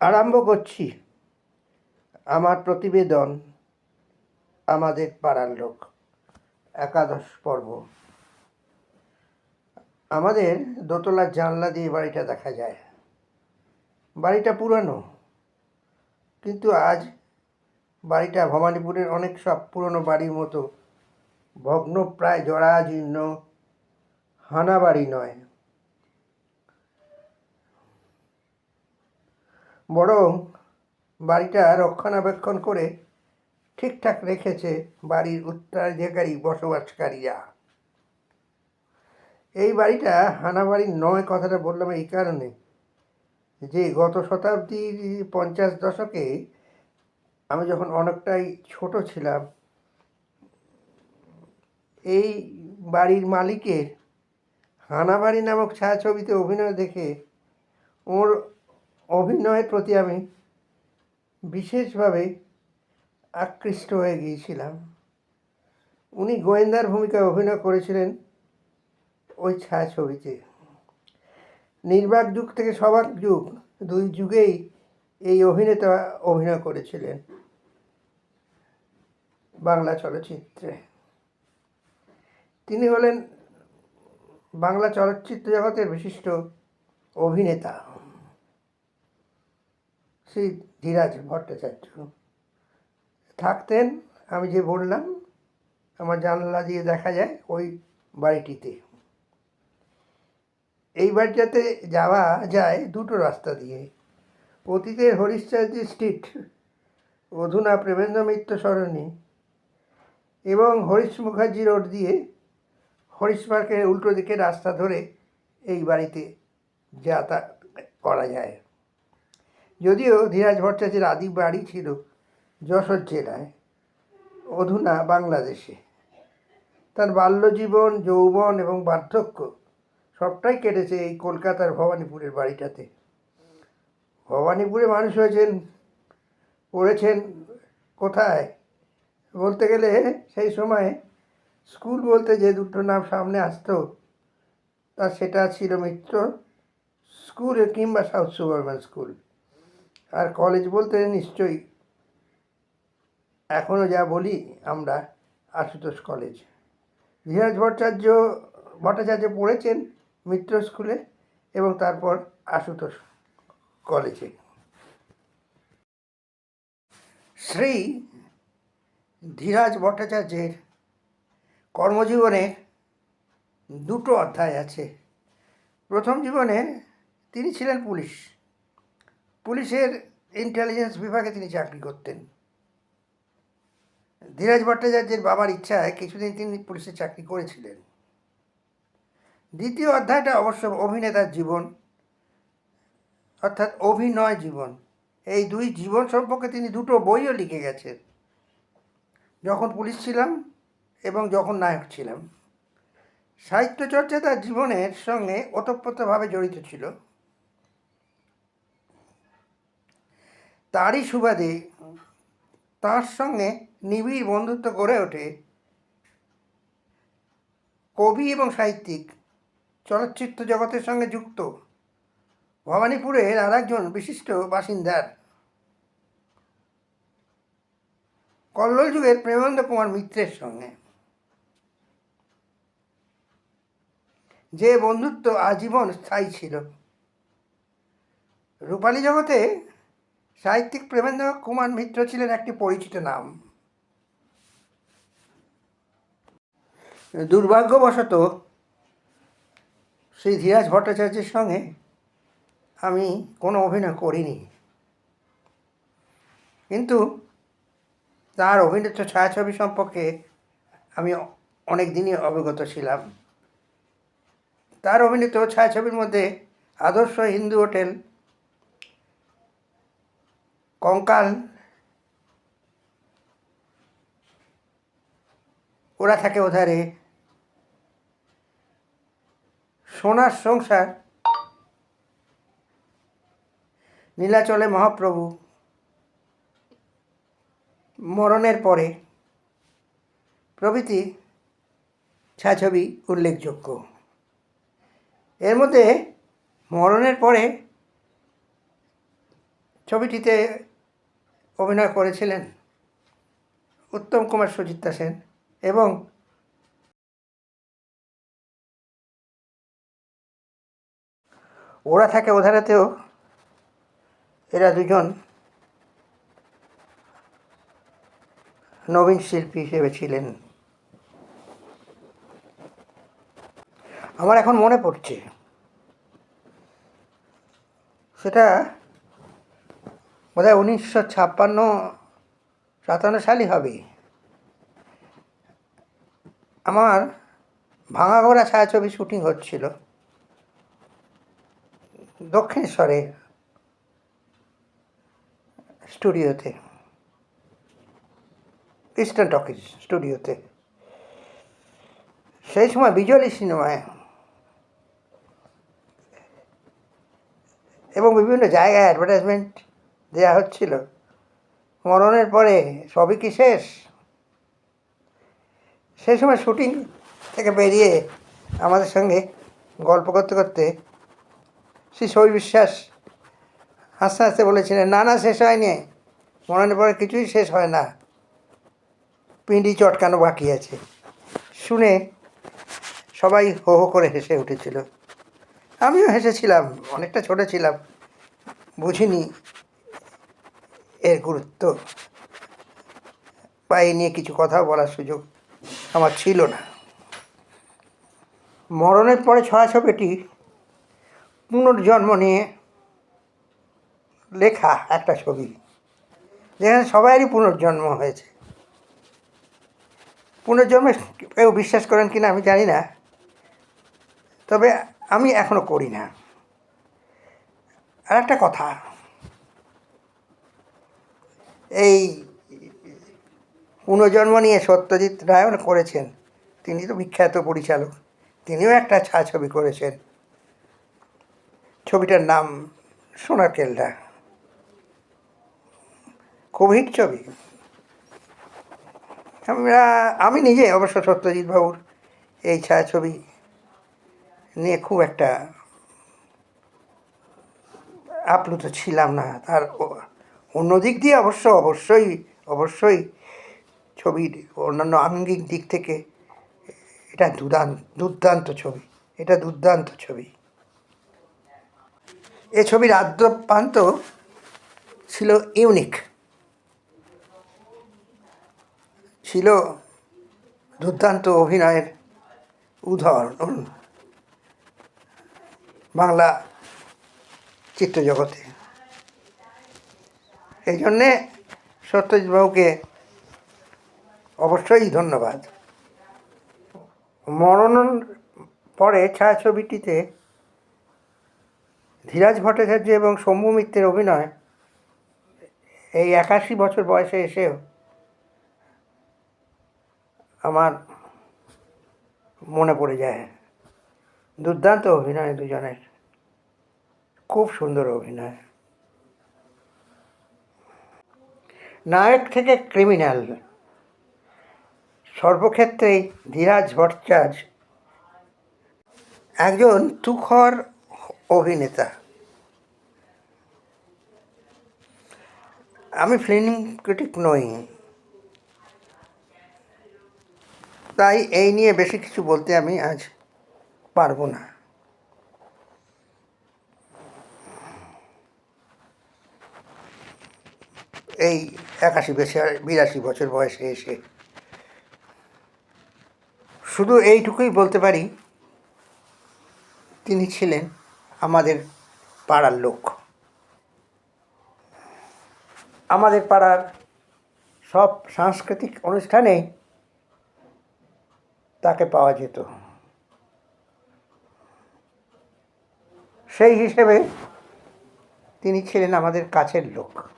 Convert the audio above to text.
আরম্ভ করছি। আমার প্রতিবেদন, আমাদের পাড়ার লোক, একাদশ পর্ব। আমাদের দোতলার জানলা দিয়ে বাড়িটা দেখা যায়। বাড়িটা পুরানো, কিন্তু আজ বাড়িটা ভবানীপুরের অনেক সব পুরনো বাড়ির মতো ভগ্ন প্রায় জরাজীর্ণ হানা বাড়ি নয়। বরং বাড়িটা রক্ষণাবেক্ষণ করে ঠিকঠাক রেখেছে বাড়ির উত্তরাধিকারী বসবাসকারীরা। এই বাড়িটা হানাবাড়ির নয় কথাটা বললাম এই কারণে যে গত শতাব্দীর পঞ্চাশ দশকে আমি যখন অনেকটাই ছোট ছিলাম, এই বাড়ির মালিকের হানাবাড়ি নামক ছায়াছবিতে অভিনয় দেখে ওর অভিনয়ের প্রতি আমি বিশেষভাবে আকৃষ্ট হয়ে গিয়েছিলাম। উনি গোয়েন্দার ভূমিকায় অভিনয় করেছিলেন ওই ছায়াছবিতে। নির্বাক যুগ থেকে সবাক যুগ, দুই যুগেই এই অভিনেতা অভিনয় করেছিলেন বাংলা চলচ্চিত্রে। তিনি হলেন বাংলা চলচ্চিত্র জগতের বিশিষ্ট অভিনেতা। শ্রী ধীরাজ ভট্টাচার্য। থাকতেন, আমি যে বললাম, আমার জানলা দিয়ে দেখা যায় ওই বাড়িটিতে। এই বাড়িটাতে যাওয়া যায় দুটো রাস্তা দিয়ে। অতীতের হরিশ্চন্দ্র স্ট্রিট, অধুনা প্রেমেন্দ্র মিত্র সরণি এবং হরিশ মুখার্জি রোড দিয়ে হরিশ পার্কের উল্টো দিকে রাস্তা ধরে এই বাড়িতে যাতায়াত করা যায়। যদিও ধীরাজ ভট্টাচার্যের আদি বাড়ি ছিল যশোর জেলায়, অধুনা বাংলাদেশে। তার বাল্যজীবন, যৌবন এবং বার্ধক্য সবটাই কেটেছে এই কলকাতার ভবানীপুরের বাড়িটাতে। ভবানীপুরে মানুষ হয়েছেন, পড়েছেন কোথায়? বলতে গেলে সেই সময় স্কুল বলতে যে দুটো নাম সামনে আসতো তা সেটা ছিল মিত্র স্কুল কিংবা সাউথ সুপারম্যান স্কুল। আর কলেজ বলতে নিশ্চয়ই এখনও যা বলি আমরা, আশুতোষ কলেজ। ধীরাজ ভট্টাচার্য ভট্টাচার্য পড়েছেন মিত্র স্কুলে এবং তারপর আশুতোষ কলেজে। শ্রী ধীরাজ ভট্টাচার্যের কর্মজীবনে দুটো অধ্যায় আছে। প্রথম জীবনে তিনি ছিলেন পুলিশ। পুলিশের ইন্টেলিজেন্স বিভাগে তিনি চাকরি করতেন। ধীরাজ ভট্টাচার্যের বাবার ইচ্ছায় কিছুদিন তিনি পুলিশে চাকরি করেছিলেন। দ্বিতীয় অধ্যায়টা অবশ্য অভিনেতার জীবন, অর্থাৎ অভিনয় জীবন। এই দুই জীবন সম্পর্কে তিনি দুটো বইও লিখে গেছেন। যখন পুলিশ ছিলাম এবং যখন নায়ক ছিলাম। সাহিত্য চর্চা তার জীবনের সঙ্গে ওতপ্রোতভাবে জড়িত ছিল। তারই সুবাদে তার সঙ্গে নিবিড় বন্ধুত্ব গড়ে ওঠে কবি এবং সাহিত্যিক, চলচ্চিত্র জগতের সঙ্গে যুক্ত। ভবানীপুরের আর একজন বিশিষ্ট বাসিন্দার। কল্লোল যুগের প্রেমানন্দ কুমার মিত্রের সঙ্গে। যে বন্ধুত্ব আজীবন স্থায়ী ছিল। রূপালী জগতে সাহিত্যিক প্রেমেন্দ্র কুমার মিত্র ছিলেন একটি পরিচিত নাম। দুর্ভাগ্যবশত শ্রী ধীরাজ ভট্টাচার্যের সঙ্গে আমি কোনো অভিনয় করিনি। কিন্তু তার অভিনীত ছায়াছবি সম্পর্কে আমি অনেক দিনই অবগত ছিলাম। তার অভিনীত ছায়াছবির মধ্যে আদর্শ হিন্দু হোটেল কঙ্কাল ওরা থাকে ওধারে। সোনার সংসার, নীলাচলে মহাপ্রভু, মরণের পরে প্রভৃতি ছাছবি উল্লেখযোগ্য। এর মধ্যে মরণের পরে ছবিটিতে অভিনয় করেছিলেন উত্তম কুমার সুচিত্রা সেন এবং ওরা থাকে ওধারাতেও। এরা দুজন নবীন শিল্পী হিসেবে ছিলেন। আমার এখন মনে পড়ছে, সেটা বোধহয় উনিশশো ছাপ্পান্ন, সাতান্ন সালই হবে। আমার ভাঙাগোড়া ছায়াছবি শুটিং হচ্ছিল। দক্ষিণেশ্বরে স্টুডিওতে। ইস্টার্ন টকিজ স্টুডিওতে। সেই সময় বিজলি সিনেমায় এবং বিভিন্ন জায়গায় অ্যাডভার্টাইজমেন্ট দেওয়া হচ্ছিল। মরণের পরে সবই কি শেষ? সেই সময় শুটিং থেকে বেরিয়ে আমাদের সঙ্গে গল্প করতে করতে শ্রী সবি বিশ্বাস হাসতে হাসতে বলেছিলেন, না না, শেষ হয়নি। মরণের পরে কিছুই শেষ হয় না। পিঁডি চটকানো বাকি আছে। শুনে সবাই হো হো করে হেসে উঠেছিল। আমিও হেসেছিলাম, অনেকটা ছোটো ছিলাম, বুঝিনি এর গুরুত্ব। বা এই নিয়ে কিছু কথা বলার সুযোগ আমার ছিল না। মরণের পরে ছবিটি পুনর্জন্ম নিয়ে লেখা একটা ছবি। যেখানে সবারই পুনর্জন্ম হয়েছে। পুনর্জন্মে কেউ বিশ্বাস করেন কিনা আমি জানি না। তবে আমি এখনও করি না। আর একটা কথা এই পুনর্জন্ম নিয়ে সত্যজিৎ রায়ন করেছেন, তিনি তো বিখ্যাত পরিচালক, তিনিও একটা ছায়াছবি করেছেন। ছবিটার নাম সোনার কেল্লা। খুব হিট ছবি। আমরা, আমি নিজে অবশ্য সত্যজিৎ বাবুর এই ছায়াছবি নিয়ে খুব একটা আপ্লুত ছিলাম না, তার অন্য দিক দিয়ে অবশ্য অবশ্যই অবশ্যই ছবির অন্যান্য আঙ্গিক দিক থেকে এটা দুর্দান্ত দুর্দান্ত ছবি, এটা দুর্দান্ত ছবি। এ ছবির আদ্যপ্রান্ত ছিল ইউনিক। ছিল দুর্দান্ত অভিনয়ের উদাহরণ। বাংলা চিত্রজগতে। এই জন্যে সত্যজিৎ বাবুকে অবশ্যই ধন্যবাদ। মরণ পরে ছায়াছবিটিতে ধীরাজ ভট্টাচার্য এবং শম্ভু মিত্রের অভিনয় এই একাশি বছর বয়সে এসেও আমার মনে পড়ে যায়। দুর্দান্ত অভিনয় দুজনের। খুব সুন্দর অভিনয়। নায়ক থেকে ক্রিমিনাল সর্বক্ষেত্রেই ধীরাজ ভট্টাচার্য একজন তুখর অভিনেতা। আমি ফিল্ম ক্রিটিক নই। তাই এই নিয়ে বেশি কিছু বলতে আমি আজ পারব না। এই একাশি বিরাশি বছর বয়সে এসে। শুধু এইটুকুই বলতে পারি, তিনি ছিলেন আমাদের পাড়ার লোক। আমাদের পাড়ার সব সাংস্কৃতিক অনুষ্ঠানেই তাকে পাওয়া যেত। সেই হিসেবে তিনি ছিলেন আমাদের কাছের লোক।